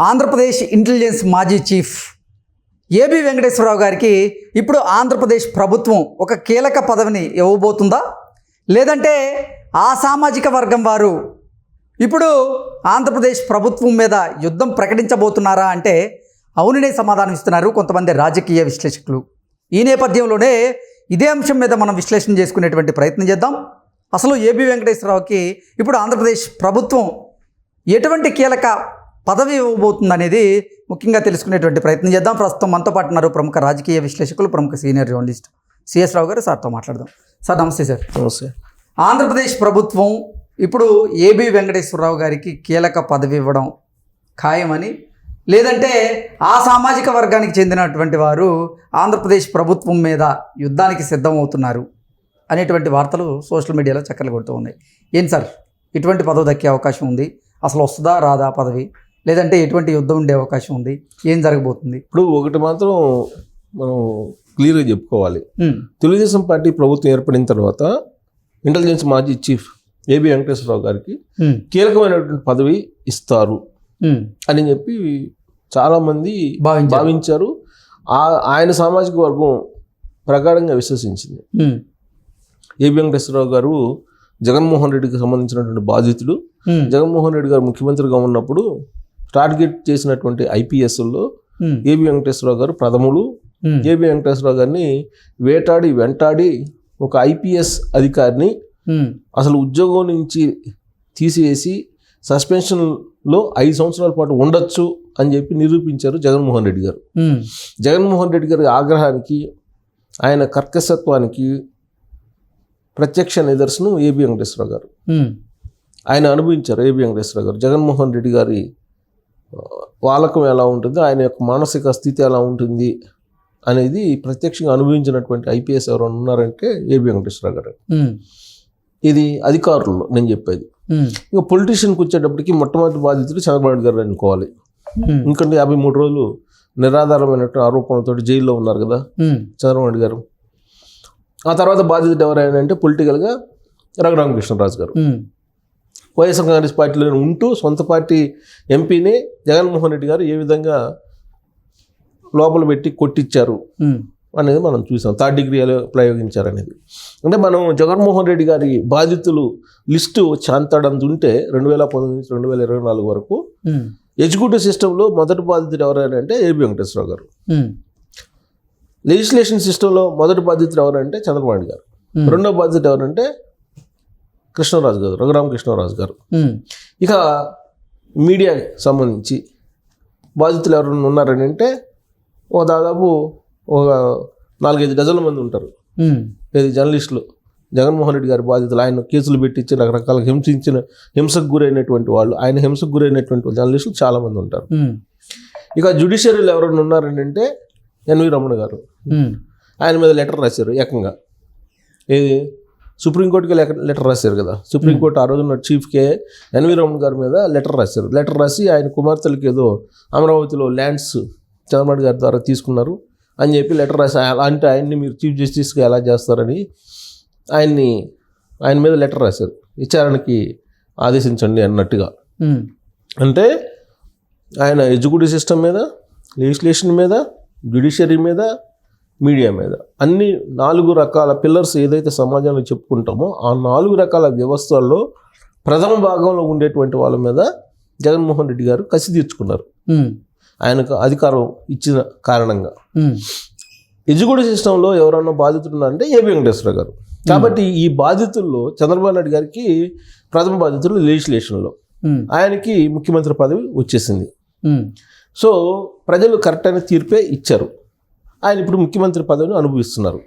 Andhra Pradesh intelligence మాజీ chief AB Venkateswara Rao గారికి ఇప్పుడు ఆంధ్రప్రదేశ్ ప్రభుత్వం ఒక కీలక పదవిని ఇవ్వబోతుందా? లేదంటే ఆ సామాజిక వర్గం వారు ఇప్పుడు ఆంధ్రప్రదేశ్ ప్రభుత్వం మీద యుద్ధం ప్రకటించబోతున్నారా అంటే అవుననే సమాధానం ఇస్తున్నారు కొంతమంది రాజకీయ విశ్లేషకులు. ఈ నేపథ్యంలోనే ఇదే అంశం మీద మనం విశ్లేషణ చేసుకునేటువంటి ప్రయత్నం చేద్దాం. అసలు ఏబి వెంకటేశ్వరరావుకి ఇప్పుడు ఆంధ్రప్రదేశ్ ప్రభుత్వం ఎటువంటి కీలక పదవి ఇవ్వబోతుంది అనేది ముఖ్యంగా తెలుసుకునేటువంటి ప్రయత్నం చేద్దాం. ప్రస్తుతం మనతో పాటు ఉన్నారు ప్రముఖ రాజకీయ విశ్లేషకులు ప్రముఖ సీనియర్ జర్నలిస్ట్ సిఎస్ రావు గారు. సార్తో మాట్లాడదాం. సార్ నమస్తే సార్. నమస్తే. ఆంధ్రప్రదేశ్ ప్రభుత్వం ఇప్పుడు ఏబి వెంకటేశ్వరరావు గారికి కీలక పదవి ఇవ్వడం ఖాయమని లేదంటే ఆ సామాజిక వర్గానికి చెందినటువంటి వారు ఆంధ్రప్రదేశ్ ప్రభుత్వం మీద యుద్ధానికి సిద్ధమవుతున్నారు అనేటువంటి వార్తలు సోషల్ మీడియాలో చక్కర్లు కొడుతూ ఉన్నాయి. ఏంటి సార్? ఇటువంటి పదవి దక్కే అవకాశం ఉంది. అసలు వస్తుందా రాదా పదవి? లేదంటే ఎటువంటి యుద్ధం ఉండే అవకాశం ఉంది ఏం జరగబోతుంది? ఇప్పుడు ఒకటి మాత్రం మనం క్లియర్గా చెప్పుకోవాలి. తెలుగుదేశం పార్టీ ప్రభుత్వం ఏర్పడిన తర్వాత ఇంటెలిజెన్స్ మాజీ చీఫ్ ఏబి వెంకటేశ్వరరావు గారికి కీలకమైనటువంటి పదవి ఇస్తారు అని చెప్పి చాలామంది భావించారు. భావించారు. ఆ- ఆయన సామాజిక వర్గం ప్రగాఢంగా విశ్వసించింది. ఏబి వెంకటేశ్వరరావు గారు జగన్మోహన్ రెడ్డికి సంబంధించినటువంటి బాధితుడు. ఉమ్, జగన్మోహన్ రెడ్డి గారు ముఖ్యమంత్రిగా ఉన్నప్పుడు టార్గెట్ చేసినటువంటి ఐపీఎస్లో ఏబి వెంకటేశ్వరరావు గారు ప్రథములు. ఏబి వెంకటేశ్వరరావు గారిని వేటాడి వెంటాడి ఒక ఐపీఎస్ అధికారిని అసలు ఉద్యోగం నుంచి తీసివేసి సస్పెన్షన్లో ఐదు సంవత్సరాల పాటు ఉండొచ్చు అని చెప్పి నిరూపించారు జగన్మోహన్ రెడ్డి గారు. జగన్మోహన్ రెడ్డి గారి ఆగ్రహానికి ఆయన కర్కశత్వానికి ప్రత్యక్ష నిదర్శనం ఏబి వెంకటేశ్వరరావు గారు. ఆయన అనుభవించారు ఏబి వెంకటేశ్వర గారు. జగన్మోహన్ రెడ్డి గారి వాలకం ఎలా ఉంటుంది ఆయన యొక్క మానసిక స్థితి ఎలా ఉంటుంది అనేది ప్రత్యక్షంగా అనుభవించినటువంటి ఐపీఎస్ ఎవరైనా ఉన్నారంటే ఏబి వెంకటేశ్వర గారు. ఇది అధికారులు నేను చెప్పేది. ఇంకా పొలిటీషియన్కి వచ్చేటప్పటికి మొట్టమొదటి బాధితుడు చంద్రబాబు నాయుడు గారు అనుకోవాలి ఎందుకంటే యాభై మూడు రోజులు నిరాధారమైనటువంటి ఆరోపణలతో జైల్లో ఉన్నారు కదా చంద్రబాబు నాయుడు గారు. ఆ తర్వాత బాధితుడు ఎవరైనా అంటే పొలిటికల్గా రఘురామకృష్ణరాజు గారు. వైఎస్ఆర్ కాంగ్రెస్ పార్టీలో ఉంటూ సొంత పార్టీ ఎంపీని జగన్మోహన్ రెడ్డి గారు ఏ విధంగా లోపల పెట్టి కొట్టించారు అనేది మనం చూసాం. థర్డ్ డిగ్రీ ప్రయోగించారు అనేది. అంటే మనం జగన్మోహన్ రెడ్డి గారి బాధితులు లిస్టు చాంతాడంత ఉంటే రెండు వేల పంతొమ్మిది నుంచి రెండు వేల ఇరవై నాలుగు వరకు ఎగ్జిక్యూటివ్ సిస్టంలో మొదటి బాధితుడు ఎవరైనా అంటే ఏబి వెంకటేశ్వరరావు గారు. లెజిస్లేషన్ సిస్టంలో మొదటి బాధితుడు ఎవరంటే చంద్రబాబు నాయుడు గారు. రెండో బాధితుడు ఎవరంటే కృష్ణరాజు గారు రఘురామకృష్ణరాజు గారు. ఇక మీడియాకి సంబంధించి బాధితులు ఎవరైనా ఉన్నారని అంటే ఓ దాదాపు ఒక నాలుగైదు డజన్ల మంది ఉంటారు. ఇది జర్నలిస్టులు. జగన్మోహన్ రెడ్డి గారి బాధితులు ఆయన కేసులు పెట్టించి రకరకాల హింసించిన హింసకు గురైనటువంటి వాళ్ళు ఆయన హింసకు గురైనటువంటి జర్నలిస్టులు చాలామంది ఉంటారు. ఇక జుడిషియరీలో ఎవరైనా ఉన్నారని అంటే ఎన్వి రమణ గారు. ఆయన మీద లెటర్ రాశారు ఏకంగా. ఏది? సుప్రీంకోర్టుకి లెటర్ లెటర్ రాశారు కదా. సుప్రీంకోర్టు ఆ రోజున చీఫ్కే ఎన్వి రమణ గారి మీద లెటర్ రాశారు. లెటర్ రాసి ఆయన కుమార్తెలకు ఏదో అమరావతిలో ల్యాండ్స్ చంద్రబాబు గారి ద్వారా తీసుకున్నారు అని చెప్పి లెటర్ రాసి అంటే ఆయన్ని మీరు చీఫ్ జస్టిస్గా ఎలా చేస్తారని ఆయన్ని ఆయన మీద లెటర్ రాశారు. విచారణకి ఆదేశించండి అన్నట్టుగా. అంటే ఆయన ఎగ్జిక్యూటివ్ సిస్టమ్ మీద లెజిస్లేషన్ మీద జ్యుడిషియరీ మీద మీడియా మీద. అన్ని నాలుగు రకాల పిల్లర్స్ ఏదైతే సమాజంలో చెప్పుకుంటామో ఆ నాలుగు రకాల వ్యవస్థల్లో ప్రథమ భాగంలో ఉండేటువంటి వాళ్ళ మీద జగన్మోహన్ రెడ్డి గారు కసి తీర్చుకున్నారు. ఆయనకు అధికారం ఇచ్చిన కారణంగా. ఎగ్జిక్యూటివ్ సిస్టంలో ఎవరన్నా బాధితులు ఉన్నారంటే ఏబి వెంకటేశ్వర గారు. కాబట్టి ఈ బాధితుల్లో చంద్రబాబు నాయుడు గారికి ప్రథమ బాధితులు లెజిస్లేషన్లో ఆయనకి ముఖ్యమంత్రి పదవి వచ్చేసింది. సో ప్రజలు కరెక్ట్ అయిన తీర్పే ఇచ్చారు. ఆయన ఇప్పుడు ముఖ్యమంత్రి పదవిని అనుభవిస్తున్నారు.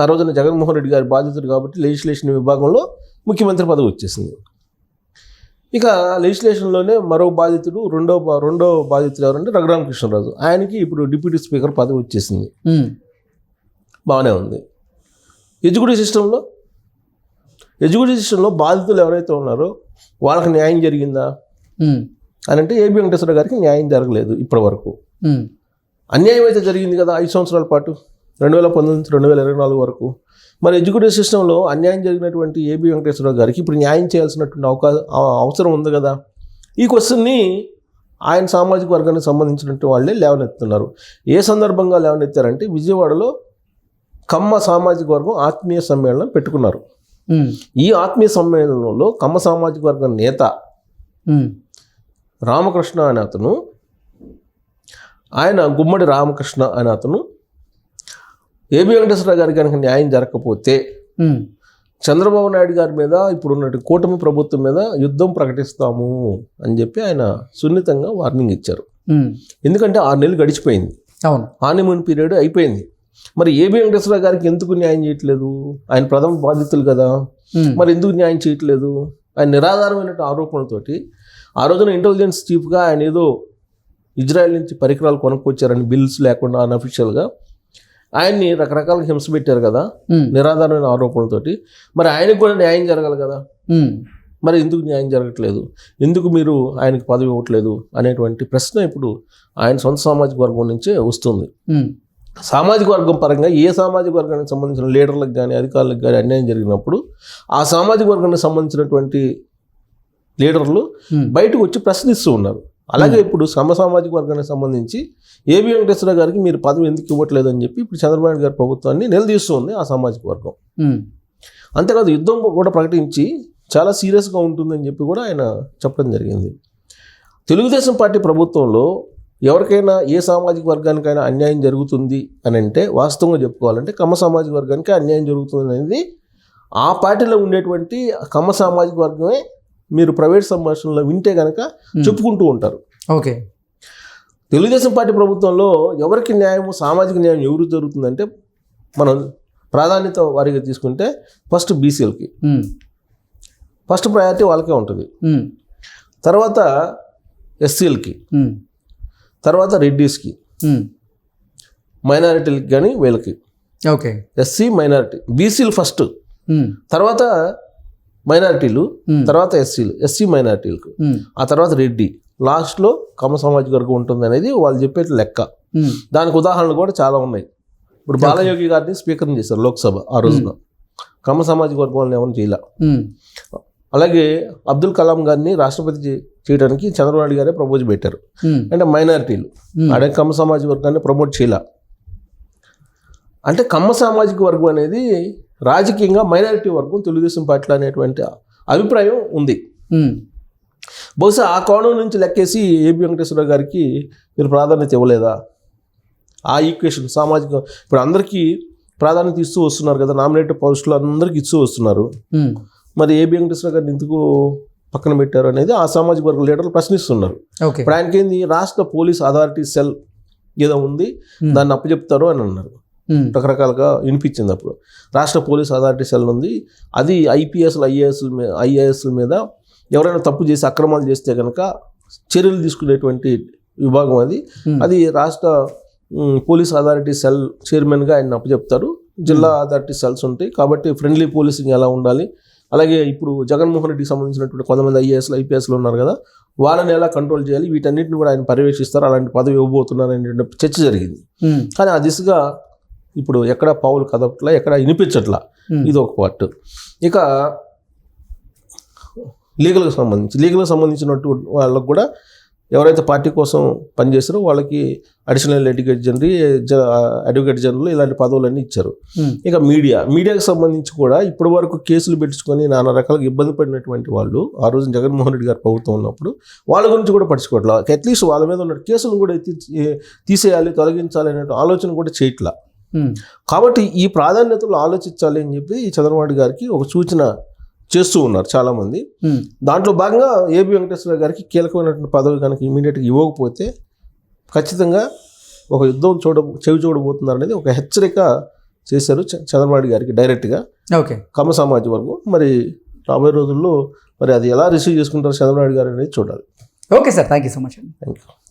ఆ రోజున జగన్మోహన్ రెడ్డి గారి బాధితుడు కాబట్టి లెజిస్లేషన్ విభాగంలో ముఖ్యమంత్రి పదవి వచ్చేసింది. ఇక లెజిస్లేషన్లోనే మరో బాధితుడు రెండో రెండో బాధితుడు ఎవరంటే రఘురామకృష్ణరాజు. ఆయనకి ఇప్పుడు డిప్యూటీ స్పీకర్ పదవి వచ్చేసింది. బాగానే ఉంది. ఎగ్జిక్యూటివ్ సిస్టంలో ఎగ్జిక్యూటివ్ సిస్టంలో బాధితులు ఎవరైతే ఉన్నారో వాళ్ళకి న్యాయం జరిగిందా? అని అంటే ఏబి వెంకటేశ్వర గారికి న్యాయం జరగలేదు ఇప్పటి వరకు. అన్యాయం అయితే జరిగింది కదా ఐదు సంవత్సరాల పాటు రెండు వేల పంతొమ్మిది నుంచి రెండు వేల ఇరవై నాలుగు వరకు. మరి ఎడ్యుకేషన్ సిస్టంలో అన్యాయం జరిగినటువంటి ఏబి వెంకటేశ్వరరావు గారికి ఇప్పుడు న్యాయం చేయాల్సినటువంటి అవకాశం అవసరం ఉంది కదా? ఈ క్వశ్చన్ని ఆయన సామాజిక వర్గానికి సంబంధించినట్టు వాళ్ళే లేవనెత్తున్నారు ఏ సందర్భంగా లేవనెత్తారంటే విజయవాడలో కమ్మ సామాజిక వర్గం ఆత్మీయ సమ్మేళనం పెట్టుకున్నారు. ఈ ఆత్మీయ సమ్మేళనంలో కమ్మ సామాజిక వర్గం నేత రామకృష్ణ అనే అతను ఆయన గుమ్మడి రామకృష్ణ అనే అతను ఏబి వెంకటేశ్వర గారికి కనుక న్యాయం జరగకపోతే చంద్రబాబు నాయుడు గారి మీద ఇప్పుడు ఉన్నట్టు కూటమి ప్రభుత్వం మీద యుద్ధం ప్రకటిస్తాము అని చెప్పి ఆయన సున్నితంగా వార్నింగ్ ఇచ్చారు. ఎందుకంటే ఆరు నెలలు గడిచిపోయింది. అవును. హానిమూన్ పీరియడ్ అయిపోయింది. మరి ఏబి వెంకటేశ్వర గారికి ఎందుకు న్యాయం చేయట్లేదు? ఆయన ప్రథమ బాధితులు కదా. మరి ఎందుకు న్యాయం చేయట్లేదు? ఆయన నిరాధారమైన ఆరోపణలతోటి ఆ రోజున ఇంటెలిజెన్స్ చీఫ్గా ఆయన ఏదో ఇజ్రాయెల్ నుంచి పరికరాలు కొనుక్కొచ్చారని బిల్స్ లేకుండా అన్అఫిషియల్గా ఆయన్ని రకరకాల హింస పెట్టారు కదా. నిరాధారమైన ఆరోపణలతోటి. మరి ఆయనకు కూడా న్యాయం జరగాలి కదా. మరి ఎందుకు న్యాయం జరగట్లేదు? ఎందుకు మీరు ఆయనకు పదవి ఇవ్వట్లేదు? అనేటువంటి ప్రశ్న ఇప్పుడు ఆయన సొంత సామాజిక వర్గం నుంచే వస్తుంది. సామాజిక వర్గం పరంగా ఏ సామాజిక వర్గానికి సంబంధించిన లీడర్లకు కానీ అధికారులకు కానీ అన్యాయం జరిగినప్పుడు ఆ సామాజిక వర్గానికి సంబంధించినటువంటి లీడర్లు బయటకు వచ్చి ప్రశ్నిస్తూ ఉన్నారు. అలాగే ఇప్పుడు సమ సామాజిక వర్గానికి సంబంధించి ఏబి వెంకటేశ్వర గారికి మీరు పదవి ఎందుకు ఇవ్వట్లేదు అని చెప్పి ఇప్పుడు చంద్రబాబు నాయుడు గారి ప్రభుత్వాన్ని నిలదీస్తుంది ఆ సామాజిక వర్గం. అంతేకాదు యుద్ధం కూడా ప్రకటించి చాలా సీరియస్గా ఉంటుందని చెప్పి కూడా ఆయన చెప్పడం జరిగింది. తెలుగుదేశం పార్టీ ప్రభుత్వంలో ఎవరికైనా ఏ సామాజిక వర్గానికైనా అన్యాయం జరుగుతుంది అని అంటే వాస్తవంగా చెప్పుకోవాలంటే కమ్మ సామాజిక వర్గానికి అన్యాయం జరుగుతుంది అనేది ఆ పార్టీలో ఉండేటువంటి కమ్మ సామాజిక వర్గమే మీరు ప్రైవేట్ సంభాషణలో వింటే కనుక చెప్పుకుంటూ ఉంటారు. ఓకే. తెలుగుదేశం పార్టీ ప్రభుత్వంలో ఎవరికి న్యాయం సామాజిక న్యాయం ఎవరు జరుగుతుందంటే మనం ప్రాధాన్యత వారిగా తీసుకుంటే ఫస్ట్ బీసీలకి. ఫస్ట్ ప్రయారిటీ వాళ్ళకే ఉంటుంది. తర్వాత ఎస్సీలకి. తర్వాత రెడ్డీస్కి. మైనారిటీలకి కానీ వీళ్ళకి. ఓకే. SC minority. బీసీలు ఫస్ట్. తర్వాత మైనారిటీలు తర్వాత ఎస్సీలు ఎస్సీ మైనారిటీలకు. ఆ తర్వాత రెడ్డి. లాస్ట్లో కమ్మ సామాజిక వర్గం ఉంటుంది అనేది వాళ్ళు చెప్పే లెక్క. దానికి ఉదాహరణలు కూడా చాలా ఉన్నాయి. ఇప్పుడు బాలయోగి గారిని స్పీకర్ని చేశారు లోక్సభ ఆ రోజున. కమ్మ సామాజిక వర్గం వాళ్ళని ఎవరిని చేయలే. అలాగే అబ్దుల్ కలాం గారిని రాష్ట్రపతి చేయడానికి చంద్రబాబు నాయుడు గారే ప్రపోజ్ పెట్టారు. అంటే మైనారిటీలు. ఆడే కమ్మ సామాజిక వర్గాన్ని ప్రమోట్ చేయలే. అంటే కమ్మ సామాజిక వర్గం అనేది రాజకీయంగా మైనారిటీ వర్గం తెలుగుదేశం పార్టీలో అనేటువంటి అభిప్రాయం ఉంది. బహుశా ఆ కోణం నుంచి లెక్కేసి ఏబి వెంకటేశ్వర గారికి మీరు ప్రాధాన్యత ఇవ్వలేదా? ఆ ఈక్వేషన్ సామాజిక ఇప్పుడు అందరికీ ప్రాధాన్యత ఇస్తూ వస్తున్నారు కదా నామినేటెడ్ పోస్టులు అందరికీ ఇస్తూ వస్తున్నారు. మరి ఏబి వెంకటేశ్వర గారిని ఎందుకు పక్కన పెట్టారు అనేది ఆ సామాజిక వర్గ లీడర్లు ప్రశ్నిస్తున్నారు. ఇప్పుడు ఆయనకేంది? రాష్ట్ర పోలీస్ అథారిటీ సెల్ ఏదో ఉంది. దాన్ని అప్పచెప్తారు అని అన్నారు. రకరకాలుగా వినిపించింది అప్పుడు. రాష్ట్ర పోలీస్ అథారిటీ సెల్ ఉంది అది ఐపీఎస్లు ఐఏఎస్ల మీద ఐఏఎస్ల మీద ఎవరైనా తప్పు చేసి అక్రమాలు చేస్తే కనుక చర్యలు తీసుకునేటువంటి విభాగం అది. అది రాష్ట్ర పోలీస్ అథారిటీ సెల్ చైర్మన్గా ఆయన అప్పచెప్తారు. జిల్లా అథారిటీ సెల్స్ ఉంటాయి. కాబట్టి ఫ్రెండ్లీ పోలీసింగ్ ఎలా ఉండాలి? అలాగే ఇప్పుడు జగన్మోహన్ రెడ్డికి సంబంధించినటువంటి కొంతమంది ఐఏఎస్లు ఐపీఎస్లు ఉన్నారు కదా వాళ్ళని ఎలా కంట్రోల్ చేయాలి? వీటన్నిటిని కూడా ఆయన పర్యవేక్షిస్తారు. అలాంటి పదవి ఇవ్వబోతున్నారు అనేటువంటి చర్చ జరిగింది. కానీ ఆ దిశగా ఇప్పుడు ఎక్కడ పావులు కదపట్లా ఎక్కడ వినిపించట్లా. ఇది ఒక పార్ట్. ఇక లీగల్కి సంబంధించి లీగల్కి సంబంధించినట్టు వాళ్ళకు కూడా ఎవరైతే పార్టీ కోసం పనిచేస్తారో వాళ్ళకి additional advocate general advocate general ఇలాంటి పదవులన్నీ ఇచ్చారు. ఇక మీడియా మీడియాకి సంబంధించి కూడా ఇప్పటి వరకు కేసులు పెట్టుకొని నానా రకాలుగా ఇబ్బంది పడినటువంటి వాళ్ళు ఆ రోజు జగన్మోహన్ రెడ్డి గారు ప్రభుత్వం ఉన్నప్పుడు వాళ్ళ గురించి కూడా పట్టించుకోవట్లేదు అట్లీస్ట్ వాళ్ళ మీద ఉన్న కేసులను కూడా తీసేయాలి తొలగించాలి అనే ఆలోచన కూడా చేయట్లా. కాబట్టి ఈ ప్రాధాన్యతలు ఆలోచించాలి అని చెప్పి ఈ చంద్రబాబు గారికి ఒక సూచన చేస్తూ ఉన్నారు చాలామంది. దాంట్లో భాగంగా ఏబి వెంకటేశ్వర గారికి కీలకమైనటువంటి పదవి కనుక ఇమీడియట్గా ఇవ్వకపోతే ఖచ్చితంగా ఒక యుద్ధం చూడ చెవి చూడబోతున్నారు అనేది ఒక హెచ్చరిక చేశారు చంద్రబాబు గారికి డైరెక్ట్గా. ఓకే. కమ్మ సమాజ వర్గం. మరి రాబోయే రోజుల్లో మరి అది ఎలా రిసీవ్ చేసుకుంటారు చంద్రబాబు గారు అనేది చూడాలి. Okay sir. Thank you so much అండి. Thank you.